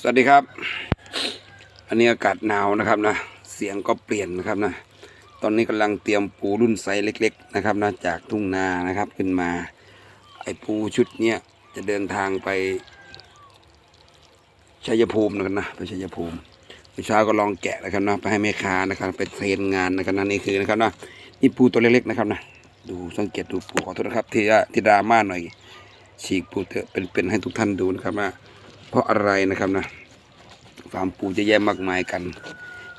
สวัสดีครับ อันนี้อากาศหนาวนะครับนะ เสียงก็เปลี่ยนนะครับนะ ตอนนี้กำลังเตรียมปูรุ่นไซส์เล็ก ๆ นะครับนะจากทุ่งนานะครับขึ้นมา ไอ้ปูชุดเนี้ยจะเดินทางไปชัยภูมินะครับนะไปชัยภูมิเมื่อเช้าก็ลองแกะนะครับนะไปให้แม่ค้านะครับไปเทรนงานนะครับนะนี่คือนะครับนะนี่ปูตัวเล็กๆนะครับนะดูสังเกตดูปูขอโทษนะครับที่ที่ดราม่าหน่อยฉีกปูเถอะเป็นๆให้ทุกท่านดูนะครับว่า ราะอะไรนะครับนะฟาร์มปูจะแยะมากมายกัน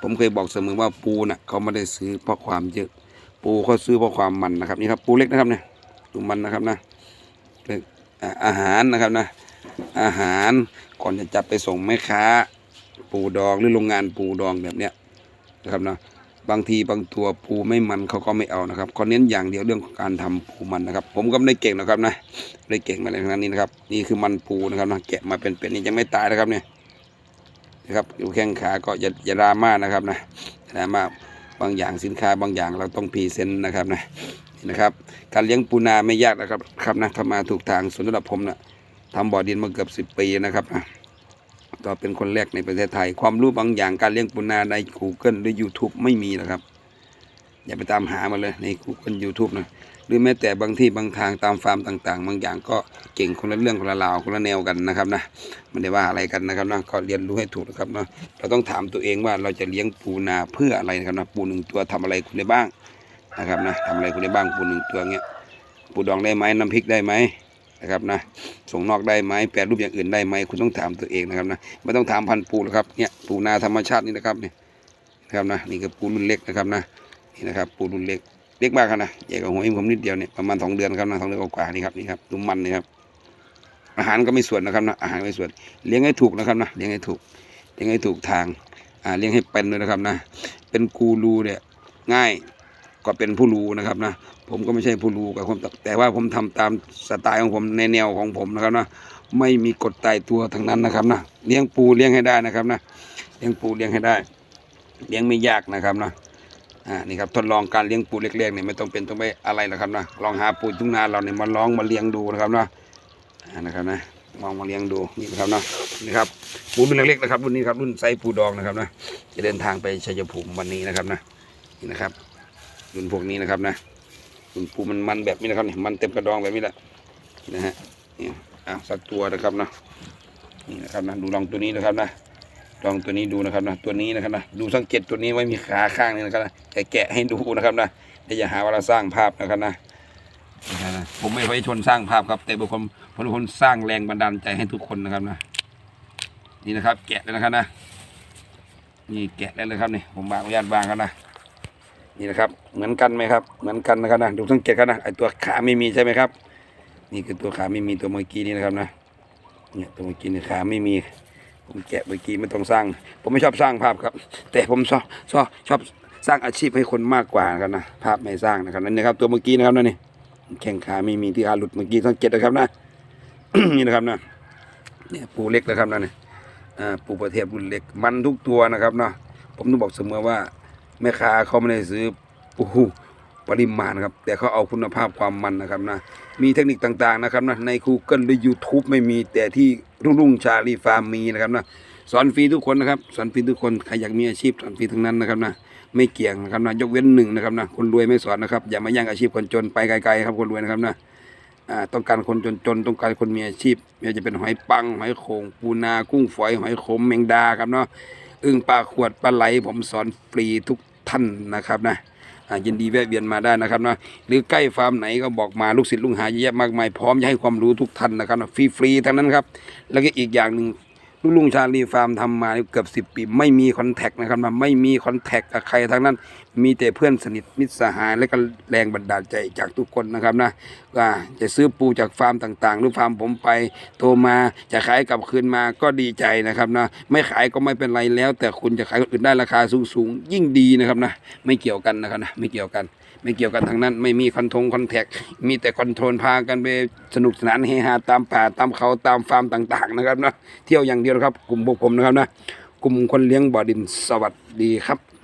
ผมเคยบอกเสมอว่าปูน่ะเขาไม่ได้ซื้อเพราะความเยอะ ปูเขาซื้อเพราะความมันนะครับนี่ครับปูเล็กนะครับเนี่ยดูมันนะครับนะอาอาหารนะครับนะ อาหารก่อนจะจับไปส่งแม่ค้า ปูดองหรือโรงงานปูดองแบบเนี้ยนะครับนะ บางทีบางตัวปูไม่มันเขาก็ไม่เอานะครับเขาเน้นอย่างเดียวเรื่องของการทำปูมันนะครับ ผมก็ไม่ได้เก่งนะครับนะไม่ได้เก่งมาอะไรทั้งนั้นนี่นะครับ นี่คือมันปูนะครับนะแกะมาเป็นๆนี่ยังไม่ตายนะครับเนี่ยนะครับดูแข้งขาก็อย่าอย่าดราม่านะครับนะดราม่าบางอย่างสินค้าบางอย่างเราต้องพรีเซนต์นะครับนะนี่นะครับ การเลี้ยงปูนาไม่ยากนะครับครับนะถ้ามาถูกทางส่วนสำหรับผมนะทำบ่อดินมาเกือบสิบปีนะครับนะ ต่อเป็นคนแรกในประเทศไทย ความรู้บางอย่างการเลี้ยงปูนาใน Google หรือ YouTube ไม่มีนะครับ อย่าไปตามหามาเลยใน Google YouTube นะหรือแม้แต่บางที่บางทางตามฟาร์มต่างๆ บางอย่างก็เก่งคนละเรื่องคนละราวคนละแนวกันนะครับนะไม่ได้ว่าอะไรกันนะครับนะก็เรียนรู้ให้ถูกนะครับนะเราต้องถามตัวเองว่าเราจะเลี้ยงปูนาเพื่ออะไรนะครับนะปูหนึ่งตัวทำอะไรคุณได้บ้างนะครับนะทำอะไรคุณได้บ้างปูหนึ่งตัวเงี้ยปูดองได้ไหมน้ำพริกได้ไหม นะครับนะส่งนอกได้ไหมแปรรูปอย่างอื่นได้ไหมคุณต้องถามตัวเองนะครับนะไม่ต้องถามพันธุ์ปูหรอกครับเนี่ยปูนาธรรมชาตินี่นะครับเนี่ยนะครับนะนี่คือปูรุ่นเล็กนะครับนะนี่นะครับปูรุ่นเล็กเล็กมากครับนะใหญ่กว่าหัวเอ็มผมนิดเดียวเนี่ยประมาณสองเดือนครับนะสองเดือนกว่านี่ครับนี่ครับดูมันนี่ครับอาหารก็ไม่ส่วนนะครับนะอาหารไม่ส่วนเลี้ยงให้ถูกนะครับนะเลี้ยงให้ถูกเลี้ยงให้ถูกทางอ่าเลี้ยงให้เป็นด้วยนะครับนะเป็นกูรูเนี่ยง่าย กว่าเป็นผู้รู้นะครับนะผมก็ไม่ใช่ผู้รู้กับผมแต่ว่าผมทำตามสไตล์ของผมในแนวของผมนะครับนะไม่มีกฎตายตัวทั้งนั้นนะครับนะเลี้ยงปูเลี้ยงให้ได้นะครับนะเลี้ยงปูเลี้ยงให้ได้ เลี้ยงไม่ยากนะครับนะอ่านี่ครับทดลองการเลี้ยงปูเล็กๆเนี่ยไม่ต้องเป็นต้องไปอะไรนะครับนะลองหาปูทุ่งนาเราเนี่ยมาลองมาเลี้ยงดูนะครับนะอ่านะครับนะลองมาเลี้ยงดูนี่นะครับนะนี่ครับปูรุ่นเล็กๆนะครับรุ่นนี้ครับรุ่นไซปูดองนะครับนะจะเดินทางไปชัยภูมิวันนี้นะครับนะนี่นะครับ รุ่นพวกนี้นะครับนะคุณปูมันมันแบบนี้นะครับนี่มันเต็มกระดองแบบนี้แหละนะฮะนี่อะสักตัวนะครับนะนี่นะครับนะดูลองตัวนี้นะครับนะลองตัวนี้ดูนะครับนะตัวนี้นะครับนะดูสังเกตตัวนี้ไว้มีขาข้างนี้นะครับนะแกะแกะให้ดูนะครับนะอย่าหาว่าเราสร้างภาพนะครับนะผมไม่ไว้ชนสร้างภาพครับ แต่บุคคลผมเป็นคนสร้างแรงบันดาลใจให้ทุกคนนะครับนะนี่นะครับ แกะเลยนะครับนะนี่แกะได้เลยครับนี่ผมบางอนุญาตบางครับนะ นี่นะครับ เหมือนกันไหมครับ เหมือนกันนะครับนะดูสังเกตกันนะไอตัวขาไม่มีใช่ไหมครับ นี่คือตัวขาไม่มีตัวเมื่อกี้นี่นะครับนะเนี่ยตัวเมื่อกี้นี่ขาไม่มี ผมแกะเมื่อกี้ไม่ต้องสร้าง ผมไม่ชอบสร้างภาพครับ แต่ผมชอบชอบชอบสร้างอาชีพให้คนมากกว่านะครับนะภาพไม่สร้างนะครับนั่นนะครับ ตัวเมื่อกี้นะครับนั่นนี่แข้งขาไม่มีที่ขาหลุดเมื่อกี้สังเกตนะครับนะนี่นะครับนะเนี่ยปูเล็กนะครับนั่นนี่อ่าปูประเทศรุ่นเล็กมันทุกตัวนะครับเนาะผมต้องบอกเสมอว่า แม่ค้าเขาไม่ได้ซื้อปูปริมาณครับ แต่เขาเอาคุณภาพความมันนะครับนะ มีเทคนิคต่างๆนะครับนะใน Google หรือ YouTube ไม่มีแต่ที่รุ่งรุ่งชาลีฟาร์มมีนะครับนะสอนฟรีทุกคนนะครับ สอนฟรีทุกคนใครอยากมีอาชีพสอนฟรีทั้งนั้นนะครับนะไม่เกี่ยงนะครับนะยกเว้นหนึ่งนะครับนะคนรวยไม่สอนนะครับ อย่ามาแย่งอาชีพคนจนไปไกลๆครับคนรวยนะครับนะต้องการคนจนๆต้องการคนมีอาชีพไม่ว่าจะเป็นหอยปังหอยโขงปูนา กุ้งฝอยหอยขมแมงดาครับเนาะ อึ่งปลาขวดปลาไหล ผมสอนฟรีทุกท่านนะครับนะยินดีแวะเวียนมาได้นะครับนะหรือใกล้ฟาร์มไหนก็บอกมาลูกศิษย์ลูกหาเยอะมากมายพร้อมจะให้ความรู้ทุกท่านนะครับฟรีๆทั้งนั้นครับ แล้วก็อีกอย่างหนึ่ง ลุงลุงชาลีฟาร์มทำมาเกือบสิบปี ไม่มีคอนแทคนะครับนะไม่มีคอนแทคกับใครทั้งนั้น มีแต่เพื่อนสนิทมิตรสหายและก็แรงบันดาลใจจากทุกคนนะครับนะว่าจะซื้อปูจากฟาร์มต่างๆ หรือฟาร์มผมไป โทรมาจะขายกลับคืนมาก็ดีใจนะครับนะไม่ขายก็ไม่เป็นไรแล้ว แต่คุณจะขายคนอื่นได้ราคาสูงๆยิ่งดีนะครับนะไม่เกี่ยวกันนะครับนะไม่เกี่ยวกัน ไม่เกี่ยวกันทางนั้น ไม่มีคอนทงคอนแทคมีแต่คอนโทรลพากันไปสนุกสนานเฮฮาตามป่าตามเขาตามฟาร์มต่างๆนะครับนะเที่ยวอย่างเดียวครับ กลุ่มพวกผมนะครับนะกลุ่มคนเลี้ยงบ่อดินสวัสดีครับ